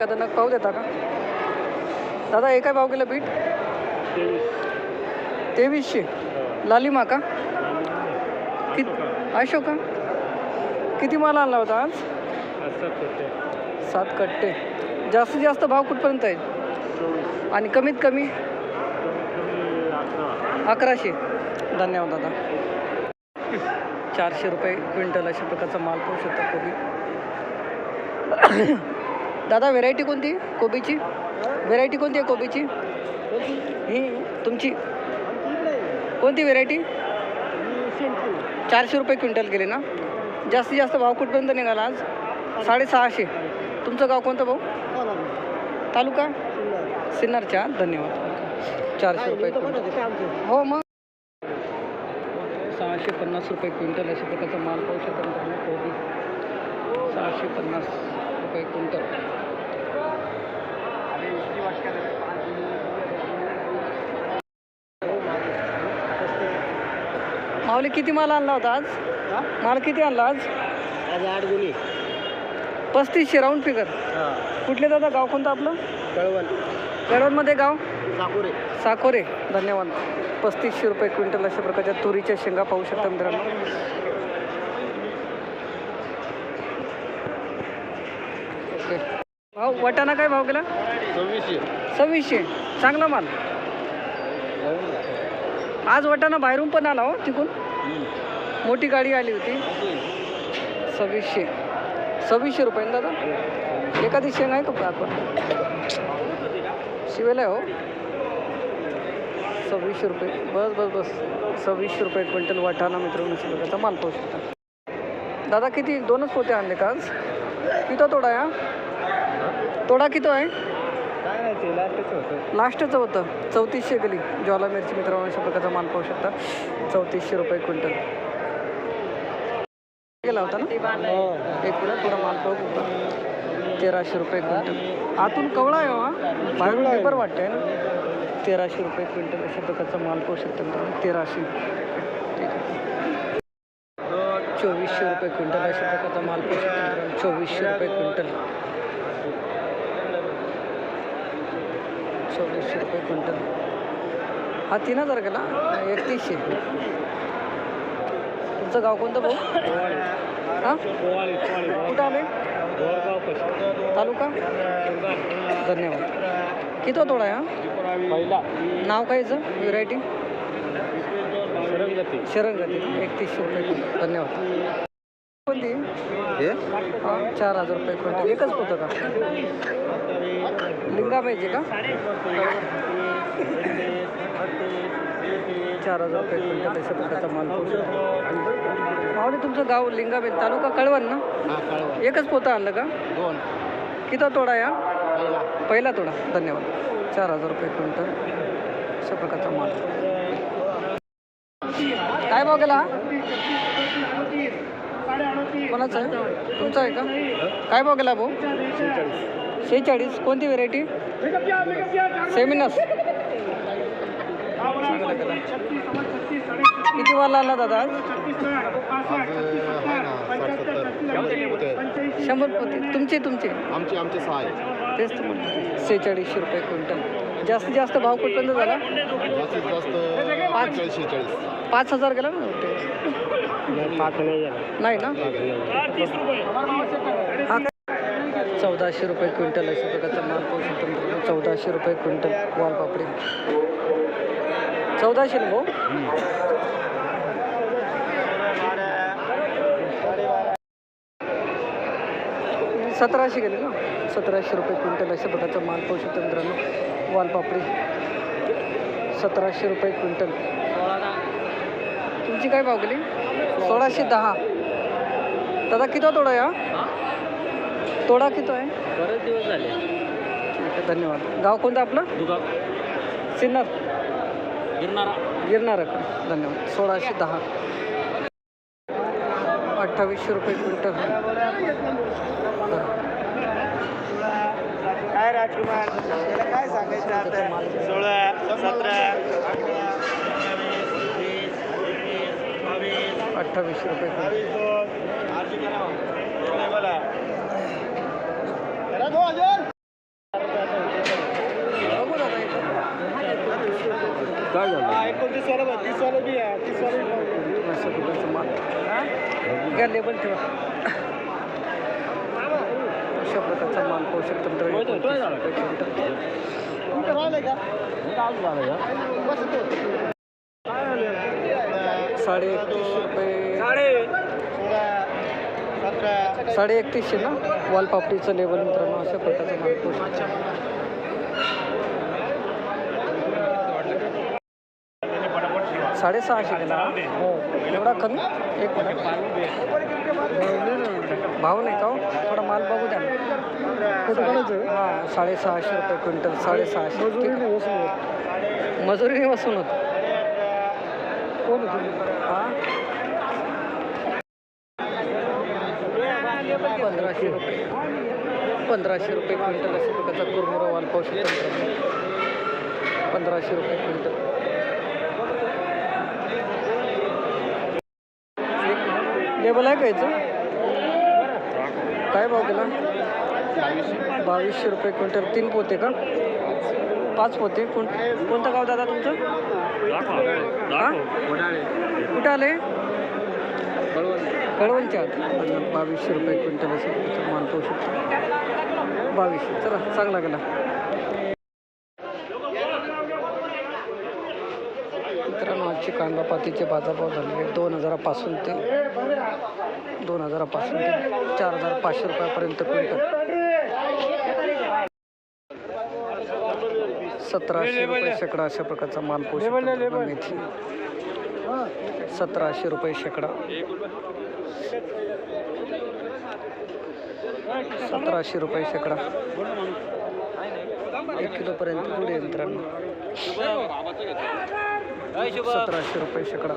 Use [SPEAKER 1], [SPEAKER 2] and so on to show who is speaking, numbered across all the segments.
[SPEAKER 1] एखादा नग पाहू देता का? दादा हे काय भाव केलं बीट तेवीसशे. लालिमा का कित अशोका? किती माल आणला होता आज? सात कट्टे. जास्तीत जास्त भाव कुठपर्यंत आहे? आणि कमीत कमी? अकराशे. धन्यवाद दादा. चारशे रुपये क्विंटल अशा प्रकारचा माल पाहू शकता कोबी दादा व्हेरायटी कोणती? कोबीची? व्हेरायटी कोणती आहे कोबीची? ही तुमची? कोणती व्हेरायटी चारशे रुपये क्विंटल गेले ना? जास्तीत जास्त भाव कुठपर्यंत निघाला आज? साडेसहाशे. तुमचं गाव कोणतं भाऊ? तालुका? सिन्नरच्या. धन्यवाद. चारशे रुपये हो मग? सहाशे पन्नास रुपये क्विंटल अशा प्रकारचा माल पाहू शकतो कोबी. सहाशे पन्नास. रुपये क्विंटल. माऊली किती माल आणला होता आज? माल किती आणला आज?
[SPEAKER 2] आज आठ गुन्हे
[SPEAKER 1] पस्तीसशे राऊंड फिगर कुठले दादा? गाव कोणतं आपलं?
[SPEAKER 2] कळवण.
[SPEAKER 1] गडवणमध्ये गाव?
[SPEAKER 2] साकुरे.
[SPEAKER 1] साकोरे. धन्यवाद. पस्तीसशे रुपये क्विंटल अशा प्रकारच्या तुरीच्या शेंगा पाहू शकता मित्रांनो. भाव वाटाणा काय भाव गेला
[SPEAKER 2] सव्वीसशे.
[SPEAKER 1] सव्वीसशे. चांगला माल. आज वाटाणा बाहेरून पण आला हो तिकून. मोठी गाडी आली होती. सव्वीसशे. सव्वीसशे रुपये ना दादा? एखादी शेंग आहे का आपण? शिवेला आहे हो. सव्वीसशे रुपये. बस बस बस. सव्वीसशे रुपये क्विंटल वाटाणा मित्रांनो शिवल्याचा माल पाहू शकता दादा किती? दोनच पोते आणले का आज? किती तोडा हा? तोडा किती आहे?
[SPEAKER 2] काय नाही ते लास्टच होतं.
[SPEAKER 1] लास्टचं होतं. चौतीसशे गेली. ज्वाला मिरची मित्रांनो अशा प्रकारचा माल पाहू शकता. चौतीसशे रुपये क्विंटल. गेला होता ना? एक मिनिट थोडा माल पाहू होता तेराशे रुपये क्विंटल. आतून कवळा आहे हो हा? बाहेरून पेपर वाटतंय ना? तेराशे रुपये क्विंटल अशा प्रकारचा माल पाहू शकता मित्रांनो. तेराशे. ठीक आहे. चोवीसशे रुपये क्विंटल अशा प्रकारचा माल पाहू शकता मित्रांनो. चोवीसशे रुपये क्विंटल. सव्वीसशे रुपये क्विंटल. हा तीन हजार केला? एकतीसशे. तुमचं गाव कोणतं भाऊ? हां? कुठं आले? तालुका? धन्यवाद. किती तोडा आहे हा?
[SPEAKER 2] पहिला
[SPEAKER 1] नाव काय याचं? व्हेरायटी?
[SPEAKER 2] शरंगती.
[SPEAKER 1] शरंगती. एकतीसशे रुपये. धन्यवाद. कोणती?
[SPEAKER 2] हे?
[SPEAKER 1] चार हजार रुपये क्विंटल एकच होतं का लिंगा पाहिजे का? चार हजार रुपये क्विंटल अशा प्रकारचा माल मावळे तुमचं गाव लिंगाबेल तालुका कळवण ना?
[SPEAKER 2] हा
[SPEAKER 1] एकच पोतं आणलं का?
[SPEAKER 2] दोन.
[SPEAKER 1] किती तोडा या?
[SPEAKER 2] पहिला.
[SPEAKER 1] तोडा. धन्यवाद. चार हजार रुपये क्विंटल अशा प्रकारचा माल. काय भाव गेला? कोणाचा आहे? तुमचा आहे का? काय भाव गेला भाऊ? शेहेचाळीस. कोणती व्हेरायटी सेमिनस किती वाल आणला दादा शंभर पोते. तुमचे तुमचे?
[SPEAKER 2] आमचे आमचे सहा आहे.
[SPEAKER 1] तेच तर म्हणतो सेहेचाळीसशे रुपये क्विंटल. जास्तीत जास्त भाव कुठपर्यंत झाला?
[SPEAKER 2] जास्तीत जास्त
[SPEAKER 1] पाच. पाच हजार गेला ना?
[SPEAKER 2] नाही
[SPEAKER 1] नाही ना? हा? चौदाशे रुपये क्विंटल अशा प्रकारचा माल पाहू शकतो. चौदाशे रुपये क्विंटल. वालपापडी चौदाशे ना भाऊ सतराशे गेले ना? सतराशे रुपये क्विंटल अशा प्रकारचा माल पाहू शकतो मित्रांनो वालपापडी सतराशे रुपये क्विंटल. तुमची काय भाव गेली? सोळाशे दहा. दादा किती तोडा या तोडा किती आहे?
[SPEAKER 2] बरेच दिवस झाले.
[SPEAKER 1] ठीक आहे धन्यवाद. गाव कोणतं आपलं?
[SPEAKER 2] दुगा
[SPEAKER 1] सिन्नर.
[SPEAKER 2] गिरणारा
[SPEAKER 1] गिरणार का धन्यवाद. सोळाशे दहा. अठ्ठावीसशे रुपये क्विंटल.
[SPEAKER 2] काय राजकुमार? त्याला काय सांगायचं सोळा सतरा.
[SPEAKER 1] अठ्ठावीस रुपये काय
[SPEAKER 2] झालं?
[SPEAKER 1] बी आहे लेबल ठेवा. अशा प्रकारचा माल पाहू शकतो साडे एकतीस रुपये साडे एकतीसशे ना वालपापडीचं लेबल मित्रांनो अशा प्रकारचा माल साडेसहाशे गेला हो. एवढा कमी? एक मिनिट. भाव नाही का हो? थोडा माल बघू द्या हां साडेसहाशे रुपये क्विंटल साडेसहाशे. मजुरीने वसूल होत. कोण हां? पंधराशे रुपये पंधराशे रुपये क्विंटल अशा प्रकारचा कुरमुरा वाल पाहू शकतो. पंधराशे रुपये क्विंटल. लेबल आहे का याचं? काय भाव केला? बावीसशे रुपये क्विंटल. तीन पोते का? पाच पोते. कोण कोणतं गाव दादा तुमचं? हा? कुठं आले? कळवणच्या आत. बावीसशे रुपये क्विंटल असेल माल पाहू शकतो. बावीसशे चला चांगला गेला. मित्रांनो आजची कांदा पातीचे बाजारभाव झालेले दोन हजारापासून ते दोन हजारापासून ते चार हजार पाचशे रुपयापर्यंत क्विंटल. सतराशे रुपये शेकडा अशा प्रकारचा माल पोषक मेथी. सतराशे रुपये शेकडा. सतराशे रुपये शेकडा. एक किलोपर्यंत पुढे आहे मित्रांनो. सतराशे रुपये शेकडा.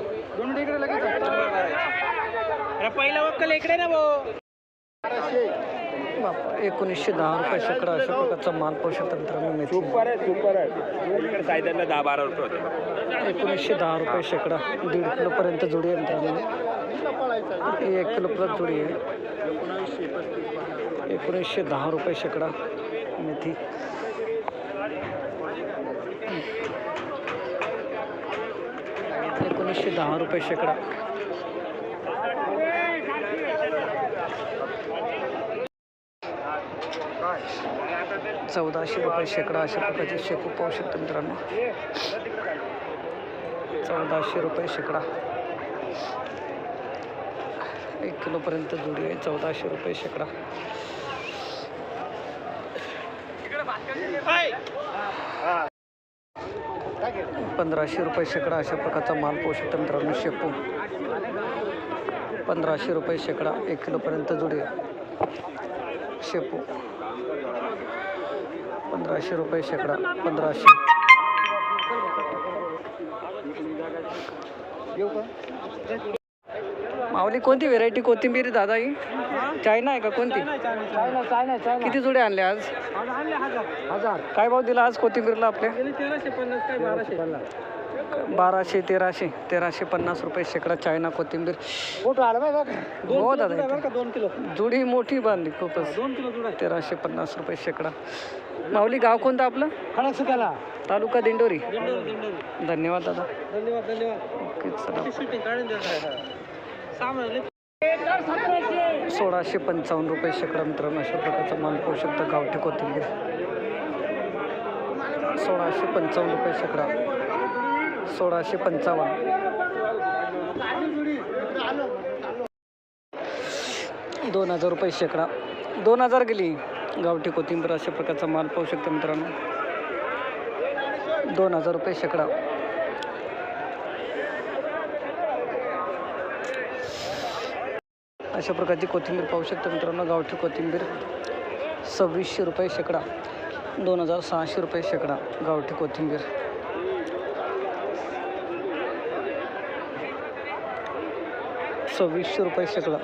[SPEAKER 2] पहिला वक्कल इकडे ना भाऊ.
[SPEAKER 1] एकोणीसशे दहा रुपये शेकडा अशा प्रकारचा माल मेथी.
[SPEAKER 2] सुपर आहे सुपर आहे. सायदरला दहा बारा रुपये होते.
[SPEAKER 1] एकोणीसशे दहा रुपये शेकडा दीड किलोपर्यंत जोडी आहे मित्रांनो. एक किलो प्लस जोडी आहे. एकोणीसशे दहा रुपये शेकडा मेथी. एकोणीसशे दहा रुपये शेकडा. चौदाशे रुपये शेकडा अशा प्रकारचे शेकू पाहू शकतो मित्रांनो. चौदाशे रुपये शेकडा. एक किलोपर्यंत जोडी आहे चौदाशे रुपये शेकडा. पंधराशे रुपये शेकडा अशा प्रकारचा माल पाहू शकतो मित्रांनो शेपू पंधराशे रुपये शेकडा एक किलोपर्यंत जोडी आहे. शेपू पंधराशे रुपये शेकडा पंधराशे. माऊली कोणती व्हेरायटी कोथिंबीर दादा ही चायना आहे का कोणती? किती जुडे आणले आज? हजार. काय भाव दिला आज कोथिंबीरला आपल्या? बाराशे तेराशे तेराशे पन्नास रुपये शेकडा चायना कोथिंबीर. हो दादा इथे.
[SPEAKER 2] दोन किलो?
[SPEAKER 1] जुडी मोठी बांधली खूपच.
[SPEAKER 2] दोन किलो
[SPEAKER 1] तेराशे पन्नास रुपये शेकडा. माऊली गाव कोणतं आपलं? तालुका दिंडोरी. धन्यवाद दादा.
[SPEAKER 2] धन्यवाद धन्यवाद.
[SPEAKER 1] सोळाशे पंचावन्न रुपये शेकडा मित्रांनो अशा प्रकारचा माल पाहू शकता गावठी कोथिंबीर. सोळाशे पंचावन्न रुपये शेकडा. सोळाशे पंचावन्न. दोन हजार रुपये शेकडा. दोन हजार गेली. गावठी कोथिंबीर अशा प्रकारचा माल पाहू शकतो मित्रांनो. दोन हजार रुपये शेकडा. अशा प्रकारची कोथिंबीर पाहू शकतो मित्रांनो. गावठी कोथिंबीर सव्वीसशे रुपये शेकडा. दोन हजार सहाशे रुपये शेकडा. गावठी कोथिंबीर. सव्वीसशे रुपये शेकडा